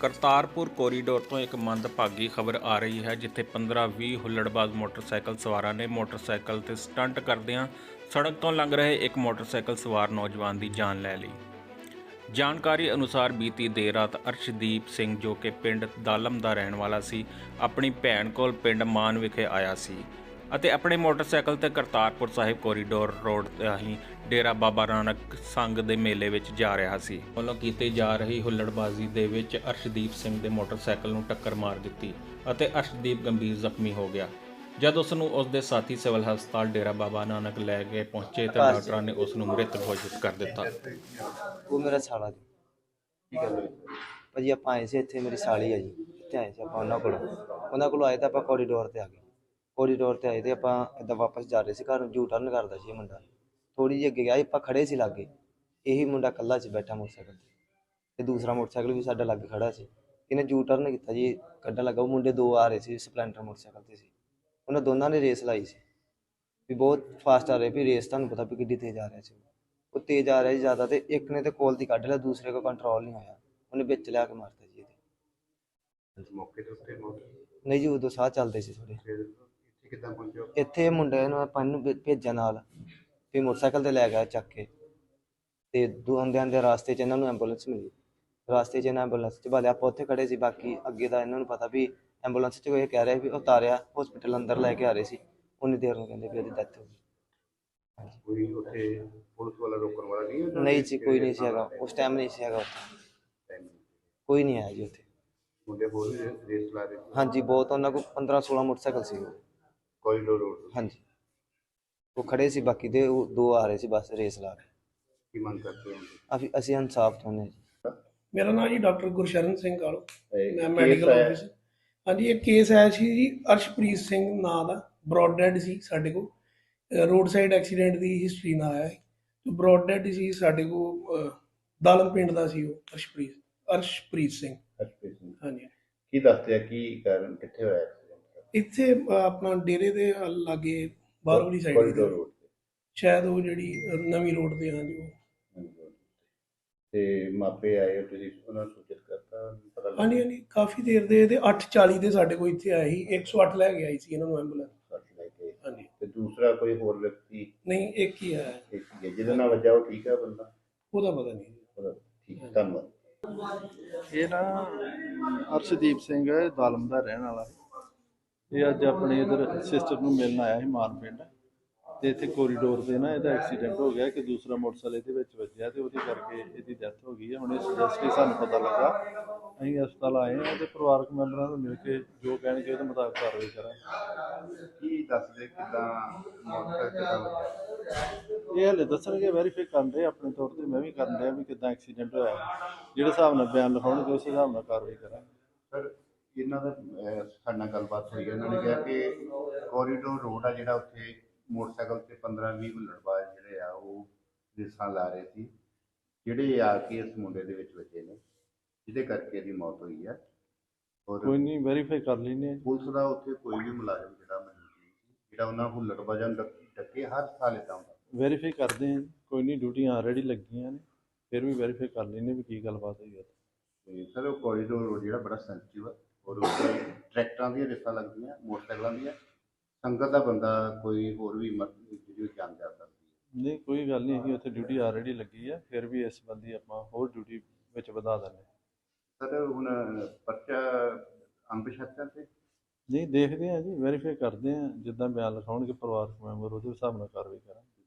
Kartarpur corridor ਤੋਂ ਇੱਕ ਮੰਦਭਾਗੀ ਖਬਰ ਆ ਰਹੀ ਹੈ, ਜਿੱਥੇ 15-20 ਹੁੱਲੜਬਾਜ਼ ਮੋਟਰਸਾਈਕਲ ਸਵਾਰਾਂ ਨੇ ਮੋਟਰਸਾਈਕਲ ਤੇ ਸਟੰਟ ਕਰਦਿਆਂ ਸੜਕ ਤੋਂ ਲੰਘ ਰਹੇ ਇੱਕ ਮੋਟਰਸਾਈਕਲ ਸਵਾਰ ਨੌਜਵਾਨ ਦੀ ਜਾਨ ਲੈ ਲਈ। ਜਾਣਕਾਰੀ ਅਨੁਸਾਰ ਬੀਤੀ ਦੇਰ ਰਾਤ ਅਰਸ਼ਦੀਪ ਸਿੰਘ ਜੋ ਕਿ ਪਿੰਡ ਦਾਲਮ ਦਾ ਰਹਿਣ ਵਾਲਾ ਸੀ, ਆਪਣੀ ਭੈਣ ਕੋਲ ਪਿੰਡ ਮਾਨ ਵਿਖੇ ਆਇਆ ਸੀ। ਅਤੇ ਆਪਣੇ ਮੋਟਰਸਾਈਕਲ ਤੇ ਕਰਤਾਰਪੁਰ ਸਾਹਿਬ ਕੋਰੀਡੋਰ ਰੋਡ ਰਾਹੀਂ ਡੇਰਾ ਬਾਬਾ ਨਾਨਕ ਸੰਘ ਦੇ ਮੇਲੇ ਵਿੱਚ ਜਾ ਰਿਹਾ ਸੀ। ਵੱਲੋਂ ਕੀਤੀ ਜਾ ਰਹੀ ਹੁੱਲੜਬਾਜ਼ੀ ਦੇ ਵਿੱਚ ਅਰਸ਼ਦੀਪ ਸਿੰਘ ਦੇ ਮੋਟਰਸਾਈਕਲ ਨੂੰ ਟੱਕਰ ਮਾਰ ਦਿੱਤੀ ਅਤੇ ਅਰਸ਼ਦੀਪ ਗੰਭੀਰ ਜ਼ਖਮੀ ਹੋ ਗਿਆ। ਜਦ ਉਸ ਨੂੰ ਉਸ ਦੇ ਸਾਥੀ ਸਿਵਲ ਹਸਪਤਾਲ ਡੇਰਾ ਬਾਬਾ ਨਾਨਕ ਲੈ ਕੇ ਪਹੁੰਚੇ ਤਾਂ ਡਾਕਟਰਾਂ ਨੇ ਉਸ ਨੂੰ ਮ੍ਰਿਤ ਘੋਸ਼ਿਤ ਕਰ ਦਿੱਤਾ। ਉਹ ਮੇਰਾ ਸਾਲਾ ਜੀ। ਕੀ ਗੱਲ ਹੋਈ? ਭਾਜੀ ਆਪਾਂ ਆਏ ਸੀ ਇੱਥੇ ਮੇਰੀ ਸਾਲੀ ਆ ਜੀ। ਇੱਥੇ ਆਏ ਸੀ ਆਪਾਂ ਉਹਨਾਂ ਕੋਲ। ਉਹਨਾਂ ਕੋਲ ਆਏ ਤਾਂ ਆਪਾਂ ਕੋਰੀਡੋਰ ਤੇ ਆ ਗਏ। ਕੋਰੀਡੋਰ ਤੇ ਆਏ ਤੇ ਆਪਾਂ ਏਦਾਂ ਵਾਪਸ ਜਾ ਰਹੇ ਸੀ ਘਰ ਨੂੰ ਯੂ ਟਰਨ ਕਰਦਾ ਸੀ ਇਹ ਮੁੰਡਾ। ਥੋੜੀ ਜਿਹੀ ਅੱਗੇ ਗਿਆ ਸੀ, ਆਪਾਂ ਖੜੇ ਸੀ ਲਾਗੇ। ਇਹੀ ਮੁੰਡਾ ਇਕੱਲਾ ਸੀ ਬੈਠਾ ਮੋਟਰਸਾਈਕਲ ਤੇ। ਤੇ ਦੂਸਰਾ ਮੋਟਰਸਾਈਕਲ ਵੀ ਸਾਡਾ ਲਾਗੇ ਖੜਾ ਸੀ। ਇਹਨੇ ਯੂ ਟਰਨ ਕੀਤਾ ਜੀ ਕੱਢਣ ਲੱਗਾ ਉਹ ਮੁੰਡੇ ਦੋ ਆ ਰਹੇ ਸੀ ਸਪਲੈਂਡਰ ਮੋਟਰਸਾਈਕਲ ਤੇ ਸੀ। ਉਹਨਾਂ ਦੋਨਾਂ ਨੇ ਰੇਸ ਲਾਈ ਸੀ। ਵੀ ਬਹੁਤ ਫਾਸਟ ਆ ਰਹੇ ਵੀ ਰੇਸ ਤੁਹਾਨੂੰ ਪਤਾ ਵੀ ਕਿੱਡੀ ਤੇਜ਼ ਆ ਰਿਹਾ ਸੀ। ਉਹ ਤੇਜ਼ ਆ ਰਿਹਾ ਸੀ ਜ਼ਿਆਦਾ ਤੇ ਇੱਕ ਨੇ ਤੇ ਕੋਲ ਦੀ ਕੱਢ ਲਿਆ ਦੂਸਰੇ ਕੋ ਕੰਟਰੋਲ ਨਹੀਂ ਹੋਇਆ ਉਹਨੇ ਵਿੱਚ ਲਿਆ ਕੇ ਮਾਰਤਾ ਜੀ ਇਹਦੇ। ਮੌਕੇ ਦੇ ਉੱਤੇ ਮੌਤ? ਨਹੀਂ ਜੀ ਉਦੋਂ ਸਾਹ ਚੱਲਦੇ ਸੀ ਥੋੜੇ ਫਿਰ ਕਿੱਦਾਂ ਪਹੁੰਚਿਓ ਇੱਥੇ ਮੁੰਡੇ ਨੂੰ ਆਪਾਂ ਨੂੰ ਭੇ- ਭੇਜਿਆ ਨਾਲ। ਵੀ ਮੋਟਰਸਾਈਕਲ ਤੇ ਲੈ ਗਿਆ ਚੱਕ ਕੇ। ਤੇ ਦੁਆਂਦਿਆਂ ਦੇ ਰਾਸਤੇ 'ਚ ਇਹਨਾਂ ਨੂੰ ਐਂਬੂਲੈਂਸ ਮਿਲੀ। ਰਾਸਤੇ 'ਚ ਇਹਨਾਂ ਐਂਬੂਲੈਂਸ 'ਚ ਬਾਲੇ ਆਪਾਂ ਉੱਥੇ ਖੜੇ ਸੀ। ਬਾਕੀ ਅੱਗੇ ਦਾ ਇਹਨਾਂ ਨੂੰ ਪਤਾ ਵੀ ਐਂਬੂਲੈਂਸ 'ਚ ਕੋਈ ਕਹਿ ਰਿਹਾ ਵੀ ਉਤਾਰਿਆ ਹਸਪੀਟਲ ਅੰਦਰ ਲੈ ਕੇ ਆ ਰਹੇ ਸੀ। ਉਨੀ ਦੇਰ ਨੂੰ ਕਹਿੰਦੇ ਵੀ ਉਹਦੀ ਡੈਥ ਹੋ ਗਈ। ਕੋਈ ਉੱਥੇ ਪੁਲਿਸ ਵਾਲਾ ਰੋਕਣ ਵਾਲਾ ਨਹੀਂ ਨਹੀਂ ਜੀ ਕੋਈ ਨਹੀਂ ਸੀ ਹੈਗਾ। ਉਸ ਟਾਈਮ ਨਹੀਂ ਸੀ ਹੈਗਾ ਉੱਥੇ। ਕੋਈ ਨਹੀਂ ਆਇਆ ਜੀ ਉੱਥੇ। ਮੁੰਡੇ ਹੋਰ ਵੀ ਰੇਸ ਲਾ ਰਹੇ ਸੀ? ਹਾਂਜੀ ਬਹੁਤ ਉਹਨਾਂ ਕੋਲ 15 16 ਮੋਟਰਸਾਈਕਲ ਸੀ ਕੋਰੀਡੋਰ ਰੋਡ ਹਾਂਜੀ। ਉਹ ਖੜੇ ਸੀ ਬਾਕੀ ਦੇ ਉਹ ਦੋ ਆ ਰਹੇ ਸੀ ਬਸ ਰੇਸ ਲਾ ਕੇ। ਕੀ ਮੰਗ ਕਰਦੇ ਹੋ? ਅਸੀਂ ਅਸੀਂ ਇਨਸਾਫ ਚਾਹੁੰਦੇ ਹਾਂ ਜੀ। ਮੇਰਾ ਨਾਮ ਜੀ ਡਾਕਟਰ ਗੁਰਸ਼ਰਨ ਸਿੰਘ ਕਾਲੋ ਇਹ ਮੈਂ case ਮੈਡੀਕਲ ਆਇਆ। ਆਫਿਸਰ ਹਾਂਜੀ ਇਹ ਕੇਸ ਆਇਆ ਸੀ ਜੀ ਅਰਸ਼ਪ੍ਰੀਤ ਸਿੰਘ ਨਾਂ ਦਾ। ਬ੍ਰੌਡ ਡੈਡ ਸੀ ਸਾਡੇ ਕੋਲ। ਰੋਡ ਸਾਈਡ ਐਕਸੀਡੈਂਟ ਦੀ ਹਿਸਟਰੀ ਨਾਲ ਆਇਆ ਹੈ ਬ੍ਰੌਡ ਡੈਡ ਸੀ ਸਾਡੇ ਕੋਲ ਦਾਲਮ ਪਿੰਡ ਦਾ ਸੀ ਉਹ ਅਰਸ਼ਪ੍ਰੀਤ ਅਰਸ਼ਪ੍ਰੀਤ ਸਿੰਘ। ਹਰਪ੍ਰੀਤ ਸਿੰਘ। ਹਾਂਜੀ। ਕੀ ਦੱਸਦੇ ਆ ਕੀ ਕਾਰਨ ਕਿੱਥੇ ਹੋਇਆ? ਇੱਥੇ ਆਪਣਾ ਡੇਰੇ ਦੇ ਲਾਗੇ ਬਾਹਰਲੀ ਸਾਈਡ ਕੋਰੀਡੋਰ ਰੋਡ ਸ਼ਾਇਦ ਉਹ ਜਿਹੜੀ ਨਵੀਂ ਰੋਡ ਤੇ ਹਾਂਜੀ ਉਹ। ਤੇ। ਤੇ ਮਾਪੇ ਆਏ ਹੋ ਤੁਸੀਂ ਉਹਨਾਂ ਨੂੰ ਸੂਚਿਤ ਕਰਤਾ ਪਤਾ ਲੱਗਾ? ਹਾਂਜੀ ਹਾਂਜੀ ਕਾਫੀ ਦੇਰ ਦੇ ਇਹਦੇ 8:40 ਦੇ ਸਾਡੇ ਕੋਲ ਇੱਥੇ ਆਏ ਸੀ 108 ਲੈ ਕੇ ਆਈ ਸੀ ਇਹਨਾਂ ਨੂੰ ਐਂਬੂਲੈਂਸ ਸੱਚ ਲੈ ਕੇ ਹਾਂਜੀ। ਤੇ ਦੂਸਰਾ ਕੋਈ ਹੋਰ ਵਿਅਕਤੀ? ਨਹੀਂ ਇੱਕ ਹੀ ਆਇਆ। ਇੱਕ ਹੀ ਹੈ, ਜਿਹਦੇ ਨਾਲ ਵੱਜਾ ਉਹ ਠੀਕ ਹੈ ਬੰਦਾ? ਉਹਦਾ ਪਤਾ ਨਹੀਂ। ਉਹਦਾ ਠੀਕ ਹੈ, ਧੰਨਵਾਦ। ਇਹ ਨਾ ਅਰਸ਼ਦੀਪ ਸਿੰਘ ਹੈ ਦਾਲਮ ਦਾ ਰਹਿਣ ਵਾਲਾ। ਇਹ ਅੱਜ ਆਪਣੇ ਇਧਰ ਸਿਸਟਰ ਨੂੰ ਮਿਲਣ ਆਇਆ ਸੀ ਮਾਨ ਪਿੰਡ। ਤੇ ਇੱਥੇ ਕੋਰੀਡੋਰ ਤੇ ਨਾ ਇਹਦਾ ਐਕਸੀਡੈਂਟ ਹੋ ਗਿਆ ਕਿ ਦੂਸਰਾ ਮੋਟਰਸਾਈਕਲ ਇਹਦੇ ਵਿੱਚ ਵੱਜਿਆ ਤੇ ਉਹਦੇ ਕਰਕੇ ਇਹਦੀ ਡੈਥ ਹੋ ਗਈ ਹੈ। ਹੁਣ ਇਸ ਜਸਟਿਸ ਸਾਨੂੰ ਪਤਾ ਲੱਗਾ। ਅਸੀਂ ਹਸਪਤਾਲ ਆਏ ਹਾਂ ਤੇ ਪਰਿਵਾਰਕ ਮੈਂਬਰਾਂ ਨੂੰ ਮਿਲ ਕੇ ਜੋ ਕਹਿਣਗੇ ਉਹਦੇ ਮੁਤਾਬਕ ਕਾਰਵਾਈ ਕਰਾਂਗੇ। ਕੀ ਦੱਸਦੇ ਕਿਦਾਂ ਵੱਜਾ ਇਹ ਹਲੇ ਦੱਸਣਗੇ ਵੈਰੀਫਾਈ ਕਰਦੇ ਆਪਣੇ ਤੌਰ ਤੇ। ਮੈਂ ਵੀ ਕਰਨ ਡਿਆ ਵੀ ਕਿਦਾਂ ਐਕਸੀਡੈਂਟ ਹੋਇਆ। ਜਿਹੜੇ ਹਿਸਾਬ ਨਾਲ ਬਿਆਨ ਲਿਖਾਉਣਗੇ ਉਸ ਹਿਸਾਬ ਨਾਲ ਕਾਰਵਾਈ ਕਰਾਂਗੇ। ਸਰ ਇਹਨਾਂ ਦਾ ਅਹ, ਸਾਡੇ ਨਾਲ ਗੱਲਬਾਤ ਹੋਈ ਹੈ। ਉਹਨਾਂ ਨੇ ਕਿਹਾ ਕਿ ਕੋਰੀਡੋਰ ਰੋਡ ਆ ਜਿਹੜਾ ਉੱਥੇ ਮੋਟਰਸਾਈਕਲ ਤੇ 15 20 ਹੁੱਲੜਬਾਜ਼ ਜਿਹੜੇ ਆ ਉਹ ਰੇਸਾਂ ਲਾ ਰਹੇ ਸੀ। ਜਿਹੜੇ ਆ ਕੇ ਇਸ ਮੁੰਡੇ ਦੇ ਵਿੱਚ ਵੱਜੇ ਨੇ ਜਿਹਦੇ ਕਰਕੇ ਇਹਦੀ ਮੌਤ ਹੋਈ ਹੈ ਔਰ ਕੋਈ ਨਹੀਂ ਵੈਰੀਫਾਈ ਕਰ ਹਾਂ। ਪੁਲਿਸ ਦਾ ਉੱਥੇ ਕੋਈ ਵੀ ਮੁਲਾਜ਼ਮ ਜਿਹੜਾ ਮੌਜੂਦ ਨਹੀਂ ਸੀ ਜਿਹੜਾ ਉਹਨਾਂ ਹੁੱਲੜਬਾਜ਼ਾਂ ਨੂੰ ਡੱਕ- ਡੱਕੇ ਹਰ ਸਾਲ ਇਦਾਂ ਹੁੰਦਾ ਵੈਰੀਫਾਈ ਕਰਦੇ ਹਾਂ। ਕੋਈ ਨਹੀਂ ਡਿਊਟੀਆਂ ਆਲਰੇਡੀ ਲੱਗੀਆਂ ਨੇ। ਫਿਰ ਵੀ ਵੈਰੀਫਾਈ ਕਰ ਲੈਂਦੇ ਵੀ ਕੀ ਗੱਲਬਾਤ ਹੋਈ ਹੈ ਤੇ ਸਰ ਉਹ ਕੋਰੀਡੋਰ ਰੋਡ ਜਿਹੜਾ ਬੜਾ ਸੈਂਸਿਟਿਵ ਹੈ ਔਰ ਉੱਥੇ ਟਰੈਕਟਰਾਂ ਦੀਆਂ ਰੇਸਾਂ ਲੱਗਦੀਆਂ ਮੋਟਰਸਾਈਕਲਾਂ ਦੀਆਂ। ਸੰਗਤ ਦਾ ਬੰਦਾ ਕੋਈ ਹੋਰ ਵੀ ਮਰ ਜਿਹੜੀ ਜਾਨ ਜਾ ਸਕਦੀ ਹੈ। ਨਹੀਂ ਕੋਈ ਗੱਲ ਨਹੀਂ ਹੈਗੀ ਉੱਥੇ ਡਿਊਟੀ ਆਲਰੇਡੀ ਲੱਗੀ ਆ ਫਿਰ ਵੀ ਇਸ ਸੰਬੰਧੀ ਆਪਾਂ ਹੋਰ ਡਿਊਟੀ ਵਿੱਚ ਵਧਾ ਦਿੰਦੇ ਸਰ ਹੁਣ ਪਰਚਾ ਅੰਬਸ਼ਤਨ ਤੇ? ਨਹੀਂ ਦੇਖਦੇ ਹਾਂ ਜੀ ਵੈਰੀਫਾਈ ਕਰਦੇ ਹਾਂ ਜਿੱਦਾਂ ਬਿਆਨ ਲਿਖਾਉਣਗੇ ਪਰਿਵਾਰਕ ਮੈਂਬਰ ਉਹਦੇ ਹਿਸਾਬ ਨਾਲ ਕਾਰਵਾਈ ਕਰਾਂਗੇ।